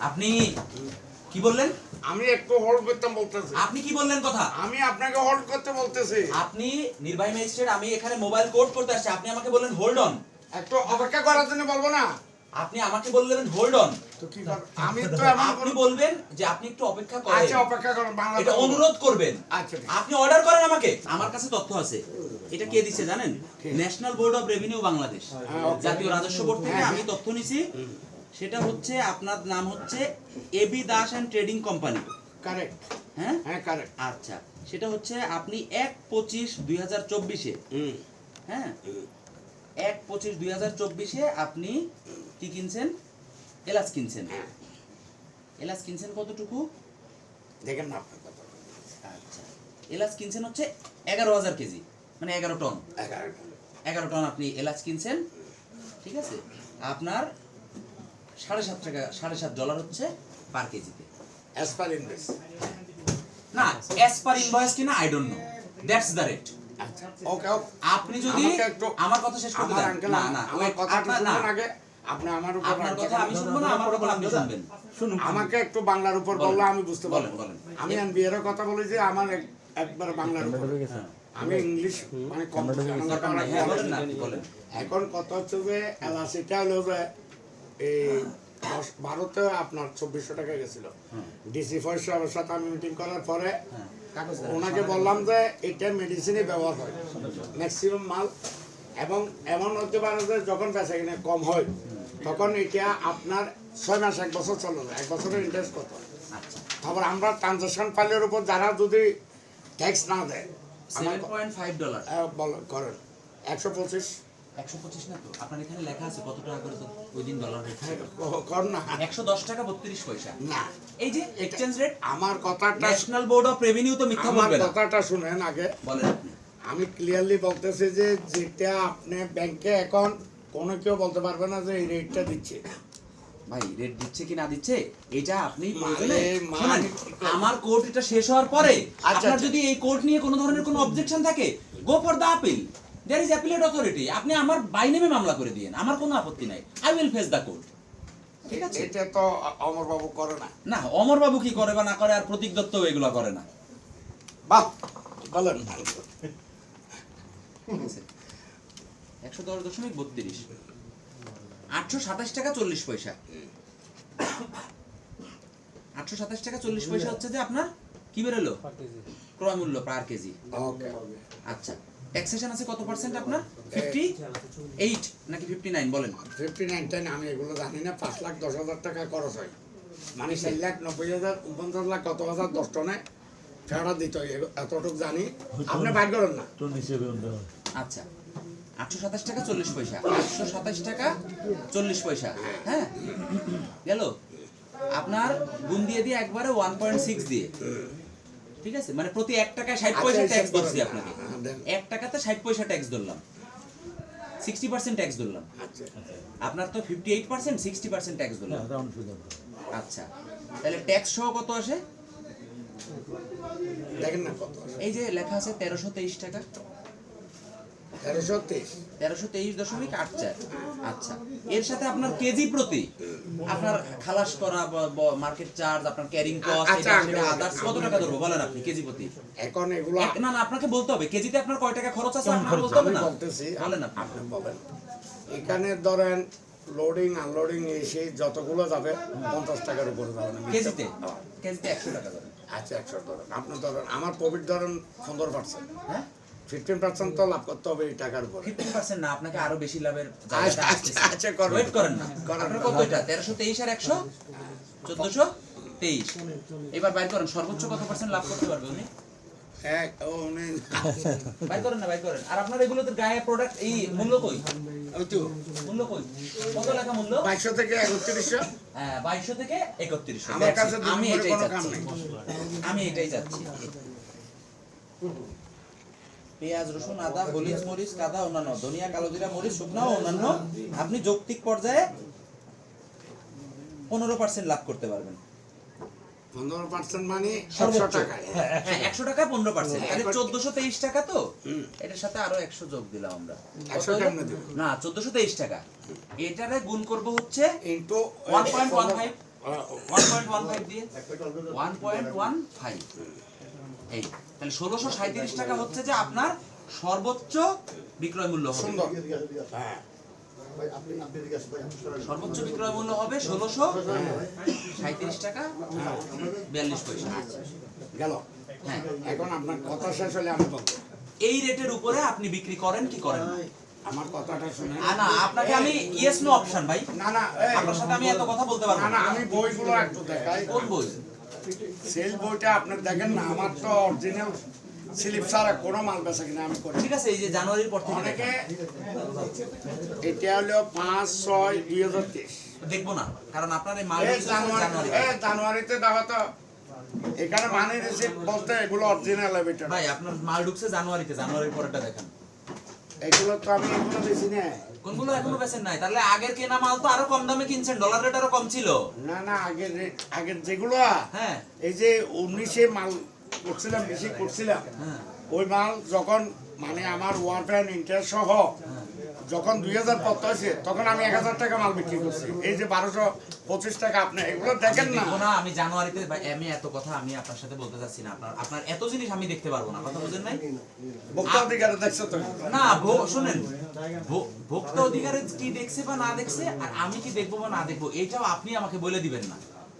আপনি কি বললেন? আমি একটু হোল্ড করতে বলতেছি। আপনি কি বললেন কথা? আমি আপনাকে হোল্ড করতে বলতেছি। আপনি নির্বাহী ম্যাজিস্ট্রেট আমি এখানে মোবাইল কোর্ট করতে আসছি। আপনি আমাকে বললেন হোল্ড অন একটু অপেক্ষা করার জন্য বলব না? আপনি আমাকে বললেন হোল্ড অন তো কি আমি তো আপনি বলবেন যে আপনি একটু অপেক্ষা করেন। আচ্ছা অপেক্ষা করুন বাংলা এটা অনুরোধ করবেন। আচ্ছা আপনি অর্ডার করেন আমাকে। আমার কাছে তথ্য আছে। এটা কে দিছে জানেন? National board of revenue Bangladesh হ্যাঁ, জাতীয় রাজস্ব বোর্ড থেকে হ্যাঁ, আমি তথ্য নিছি। সেটা হচ্ছে আপনার নাম হচ্ছে AB Das and trading company correct হ্যাঁ? হ্যাঁ কারেক্ট আচ্ছা। সেটা হচ্ছে আপনি এক পঁচিশ দুই হাজার চব্বিশে। হ্যাঁ? এক পঁচিশ দুই হাজার চব্বিশে আপনি কি কিনছেন? এলাচ কিনছেন। এলাচ কিনছেন কতটুকু? দেখেন না আচ্ছা। এলাচ কিনছেন হচ্ছে এগারো হাজার কেজি মানে এগারো টন। এগারো টন। আপনি এলাচ কিনছেন ঠিক আছে? আপনার সাড়ে সাত টাকা সাড়ে সাত ডলার হচ্ছে পার কেজিতে। অ্যাজ পার ইনভেস না অ্যাজ পার ইনভয়েস কিনা I don't know that's the rate আচ্ছা আপনি যদি আমার কথা শেষ করতে না না আমার কথা আগে। আপনি আমার উপর আপনার কথা আমি শুনব না আমার কথা আপনি শুনবেন। আমাকে একটু বাংলার উপর বললে আমি বুঝতে পারব। বলেন। আমি এনবিএর কথা বলি যে আমার এক- একবার বাংলার উপর। আমি ইংলিশ মানে কম হ্যাঁ এখন কথা হচ্ছে যে এলাচিটা হলো যে এই ভারতে আপনার চব্বিশশো টাকা গেছিল। ডিসি ফরেস্টের সাথে আমি মিটিং করার পরে হ্যাঁ। ওনাকে বললাম যে এটা মেডিসিনে ব্যবহার হয়। ম্যাক্সিমাম মাল। এবং এমন হতে পারে যে যখন বেচা কিনে কম হয় তখন এটা আপনার ছয় মাস এক বছর চলে যায়। এক বছরের ইন্টারেস্ট কত? আচ্ছা। তারপর আমরা ট্রানজাকশন ফাইলের উপর যারা যদি ট্যাক্স না দেয় করেন। একশো পঁচিশ। একশো পঁচিশ না তো? আপনার এখানে লেখা আছে কত টাকা করে তো ওই দিন ডলার কর না। একশো দশ টাকা বত্রিশ পয়সা। না। এই যে এক্সচেঞ্জ রেট আমার কথাটা ন্যাশনাল বোর্ড অফ রেভিনিউ তো মিথ্যা বলবে না। কথাটা শুনেন আগে। বলেন আপনি। আমি ক্লিয়ারলি বলতেছি যে যেটা আপনি ব্যাংকে এখন কোনো কেউ বলতে পারবে না যে এই রেটটা দিচ্ছে। ভাই রেট দিচ্ছে কি না দিচ্ছে? এটা আপনি মানে, মানে- আমার কোর্ট এটা শেষ হওয়ার পরে আচ্ছা, আপনার আচ্ছা। যদি এই কোর্ট নিয়ে কোনো ধরনের কোনো অবজেকশন থাকে go for the appeal there is appellate authority আপনি আমার বাই নেমে মামলা করে দিয়েন। আমার কোনো আপত্তি নাই। I will face the court ঠিক আছে? এটা তো অমরবাবু করে না। না অমর বাবু কি করে বা না করে আর প্রতীক দত্ত এগুলো করে না। বাহ বলেন ঠিক আছে? একশো দশ দশমিক বত্রিশ। আটশো সাতাশ টাকা চল্লিশ পয়সা। আটশো সাতাশ টাকা চল্লিশ পয়সা হচ্ছে যে আপনার কি বেরোলো? ক্রয় মূল্য পার কেজি। আচ্ছা ট্যাক্সেশন আছে কত পার্সেন্ট আপনার? ফিফটি এইট নাকি ফিফটি নাইন বলেন। ফিফটি নাইন টেন আমি এগুলো জানি না পাঁচ লাখ দশ হাজার টাকা খরচ হয়। মানে চার লাখ নব্বই হাজার উনপঞ্চাশ লাখ কত হাজার দশ টনে ফেরত দিতে হয় এতটুকু জানি। আপনি বাইর করেন না। আচ্ছা। আটশো সাতাশ টাকা চল্লিশ পয়সা। আটশো সাতাশ টাকা চল্লিশ পয়সা। হ্যাঁ? গেল। আপনার গুণ দিয়ে দিয়ে একবারে ওয়ান পয়েন্ট সিক্স দিয়ে। ঠিক আছে? মানে প্রতি এক টাকায় ষাট পয়সা আচ্ছা, ট্যাক্স ধরছি আপনাকে। হ্যাঁ, এক টাকাতে ষাট পয়সা ট্যাক্স ধরলাম। সিক্সটি পার্সেন্ট ট্যাক্স ধরলাম। আচ্ছা। আপনার তো fifty eight percent sixty percent tax ধরলাম আচ্ছা। তাহলে ট্যাক্স সহ কত আসে? দেখেন না কত এই যে লেখা আছে তেরোশো তেইশ টাকা। তেরোশো তেইশ। তেরোশো তেইশ দশমিক আট চার। আচ্ছা এর সাথে আপনার কেজি প্রতি আপনার খালাস করা মার্কেট চার্জ আপনার ক্যারিং কস্ট আদার্স কত টাকা ধরবো বলেন আপনি কেজি প্রতি? এখন এগুলো না না আপনাকে বলতে হবে কেজিতে আপনার কয় টাকা খরচ আছে? আপনার বলতে হবে না? বলতেছি বলেন আপনি। আপনি বলেন। এখানে ধরেন লোডিং আনলোডিং এসে যতগুলো যাবে পঞ্চাশ টাকার উপরে যাবে না কেজিতে? কেজিতে একশো টাকা ধরেন। আচ্ছা একশো ধরেন। আপনি ধরেন আমার প্রফিট ধরেন পনেরো পার্সেন্ট হ্যাঁ? ফিফটিন পার্সেন্ট তো লাভ করতে হবে এই টাকার উপরে। ফিফটিন পার্সেন্ট না আপনাকে আরও বেশি লাভের আচ্ছা, আচ্ছা, আচ্ছা, করেন। ওয়েট করেন না। করেন। আপনার কত এটা? তেরোশো তেইশ আর একশো? চোদ্দশো তেইশ। এবার বাইর করেন সর্বোচ্চ কত পার্সেন্ট লাভ করতে পারবে উনি? এক ও উনি বাই করেন না বাই করেন। আর আপনার এগুলোতে গায়ে প্রোডাক্ট এই মূল্য কই? মূল্য কই? কত লেখা মূল্য? বাইশশো থেকে একত্রিশশো। হ্যাঁ বাইশশো থেকে একত্রিশশো। আমার কাছে আমি এটাই চাচ্ছি। আমি এটাই চাচ্ছি। পেঁয়াজ রসুন আদা হলিজ মরিচ কাদা অন্যান্য। ধনিয়া কালো জিরা মরিচ শুকনো অন্যান্য আপনি যৌক্তিক পর্যায়ে পনেরো পার্সেন্ট লাভ করতে পারবেন। পনেরো পার্সেন্ট মানে একশো হ্যাঁ, হ্যাঁ একশো টাকা। পনেরো পার্সেন্ট চোদ্দশো তেইশ টাকা তো? এটার সাথে আরও একশো যোগ দিলাম আমরা? না চোদ্দশো তেইশ টাকা। এটারে গুণ করব হচ্ছে into one point one five one point one five দিয়ে। ওয়ান পয়েন্ট ওয়ান ফাইভ এই। তাহলে ষোলোশো সাঁত্রিশ টাকা হচ্ছে যে আপনার সর্বোচ্চ বিক্রয় মূল্য হবে। হ্যাঁ। সর্বোচ্চ বিক্রয় মূল্য হবে ষোলোশো সাঁত্রিশ টাকা বিয়াল্লিশ পয়সা। গেল। হ্যাঁ। এখন আপনার কথা শেষ হলে আমি বলব। এই রেটের উপরে আপনি বিক্রি করেন কি করেন আমার কথাটা শুনে আ, না আপনাকে আমি ইয়েস নো অপশন ভাই। না না আপনার সাথে আমি এত কথা বলতে পারব না। না না আমি বইগুলো একটু দেখাই। কোন বই? সেল বইটা দেখেন না আমার তো অরিজিনাল স্লিপ ছাড়া কোনো মাল বেচা কিনা আমি করি। ঠিক আছে এই যে জানুয়ারির পর থেকে অনেকে এটা হলো পাঁচ ছয় দুই হাজার তেইশ। দেখব না কারণ আপনার এই মাল জানুয়ারি জানুয়ারি। জানুয়ারিতে দেখো তো এখানে মানি বলতে এগুলো অরিজিনাল ভাই আপনার মাল ঢুকছে জানুয়ারিতে জানুয়ারির পরেরটা দেখেন। এগুলো তো আমি এগুলো বেশি না কোনগুলো এখনও বেচেন নাই? তাহলে আগের কেনা মাল তো আরও কম দামে কিনছেন ডলার রেট আরও কম ছিল। না না আগের রেট আগের যেগুলো হ্যাঁ। এই যে উনিশে মাল করছিলাম বেশি করছিলাম হ্যাঁ। ওই মাল যখন মানে আমার অ্যান্ড ইন্টারেস্ট সহ যখন দুই হাজার পত্র হয়েছে তখন আমি এক হাজার টাকা মাল বিক্রি করছি। এই যে বারোশো পঁচিশ টাকা আপনি এগুলো দেখেন না। না আমি জানুয়ারিতে আমি এত কথা আমি আপনার সাথে বলতে চাচ্ছি না। আপনার আপনার এত জিনিস আমি দেখতে পারব না কথা বুঝেন নাই? ভোক্তা অধিকারে দেখছ তো? না শুনেন ভোক্তা অধিকারে কি দেখছে বা না দেখছে আর আমি কি দেখব বা না দেখব এইটাও আপনি আমাকে বলে দিবেন না।